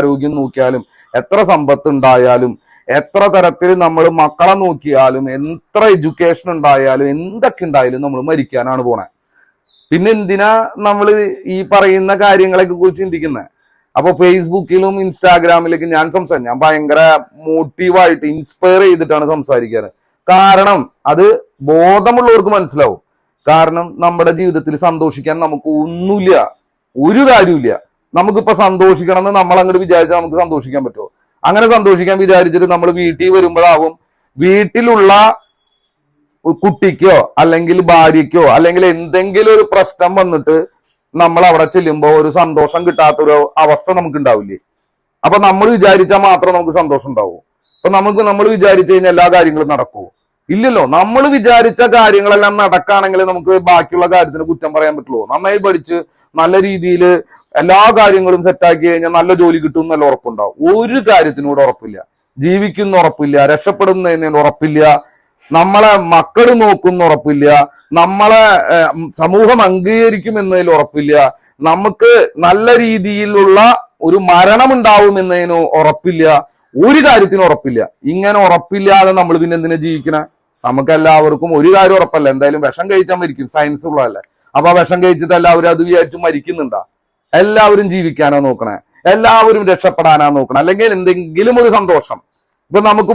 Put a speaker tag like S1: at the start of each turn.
S1: ആരോഗ്യം നോക്കിയാലും എത്ര സമ്പത്ത് ഉണ്ടായാലും എത്ര തരത്തിൽ നമ്മൾ മക്കളെ നോക്കിയാലും എത്ര എഡ്യൂക്കേഷൻ ഉണ്ടായാലും എന്തൊക്കെ ഉണ്ടായാലും നമ്മൾ മരിക്കാനാണ് പോണേ. പിന്നെ എന്തിനാ നമ്മൾ ഈ പറയുന്ന കാര്യങ്ങളെയൊക്കെ കുറിച്ച് ചിന്തിക്കുന്നത് അപ്പൊ ഫേസ്ബുക്കിലും ഇൻസ്റ്റാഗ്രാമിലേക്ക് ഞാൻ സംസാരിക്കും. ഞാൻ ഭയങ്കര മോട്ടീവായിട്ട് ഇൻസ്പയർ ചെയ്തിട്ടാണ് സംസാരിക്കാറ്. കാരണം അത് ബോധമുള്ളവർക്ക് മനസ്സിലാവും. കാരണം നമ്മുടെ ജീവിതത്തിൽ സന്തോഷിക്കാൻ നമുക്ക് ഒന്നുമില്ല. ഒരു കാര്യമില്ല നമുക്കിപ്പോ സന്തോഷിക്കണം എന്ന് നമ്മൾ അങ്ങോട്ട് വിചാരിച്ചാൽ നമുക്ക് സന്തോഷിക്കാൻ പറ്റുമോ അങ്ങനെ സന്തോഷിക്കാൻ വിചാരിച്ചിട്ട് നമ്മൾ വീട്ടിൽ വരുമ്പോഴാവും വീട്ടിലുള്ള കുട്ടിക്കോ അല്ലെങ്കിൽ ഭാര്യയ്ക്കോ അല്ലെങ്കിൽ എന്തെങ്കിലും ഒരു പ്രശ്നം വന്നിട്ട് നമ്മൾ അവിടെ ചെല്ലുമ്പോൾ ഒരു സന്തോഷം കിട്ടാത്തൊരു അവസ്ഥ നമുക്ക് ഉണ്ടാവില്ലേ അപ്പൊ നമ്മൾ വിചാരിച്ചാൽ മാത്രം നമുക്ക് സന്തോഷം ഉണ്ടാവും. അപ്പൊ നമുക്ക് നമ്മൾ വിചാരിച്ചു കഴിഞ്ഞാൽ എല്ലാ കാര്യങ്ങളും നടക്കുമോ ഇല്ലല്ലോ. നമ്മൾ വിചാരിച്ച കാര്യങ്ങളെല്ലാം നടക്കുകയാണെങ്കിൽ നമുക്ക് ബാക്കിയുള്ള കാര്യത്തിന് കുറ്റം പറയാൻ പറ്റുള്ളൂ. നന്നായി പഠിച്ച് നല്ല രീതിയിൽ എല്ലാ കാര്യങ്ങളും സെറ്റാക്കി കഴിഞ്ഞാൽ നല്ല ജോലി കിട്ടും എന്നല്ല ഉറപ്പുണ്ടാവും. ഒരു കാര്യത്തിനോട് ഉറപ്പില്ല. ജീവിക്കുന്ന ഉറപ്പില്ല. രക്ഷപ്പെടുന്നതിന് ഉറപ്പില്ല. നമ്മളെ മക്കൾ നോക്കുന്ന ഉറപ്പില്ല. നമ്മളെ സമൂഹം അംഗീകരിക്കും എന്നതിൽ ഉറപ്പില്ല. നമുക്ക് നല്ല രീതിയിലുള്ള ഒരു മരണം ഉണ്ടാവും എന്നതിന് ഉറപ്പില്ല. ഒരു കാര്യത്തിനും ഉറപ്പില്ല. ഇങ്ങനെ ഉറപ്പില്ലാതെ നമ്മൾ പിന്നെ എന്തിനാ ജീവിക്കണേ? നമുക്ക് എല്ലാവർക്കും ഒരു കാര്യം ഉറപ്പല്ല? എന്തായാലും വിഷം കഴിച്ചാൽ മരിക്കും. സയൻസ് ഉള്ളതല്ലേ. അപ്പൊ വിഷം കഴിച്ചിട്ട് എല്ലാവരും അത് വിചാരിച്ച് മരിക്കുന്നുണ്ടാ? എല്ലാവരും ജീവിക്കാനാ നോക്കണേ. എല്ലാവരും രക്ഷപ്പെടാനാ നോക്കണേ. അല്ലെങ്കിൽ എന്തെങ്കിലും ഒരു സന്തോഷം. ഇപ്പൊ നമുക്ക്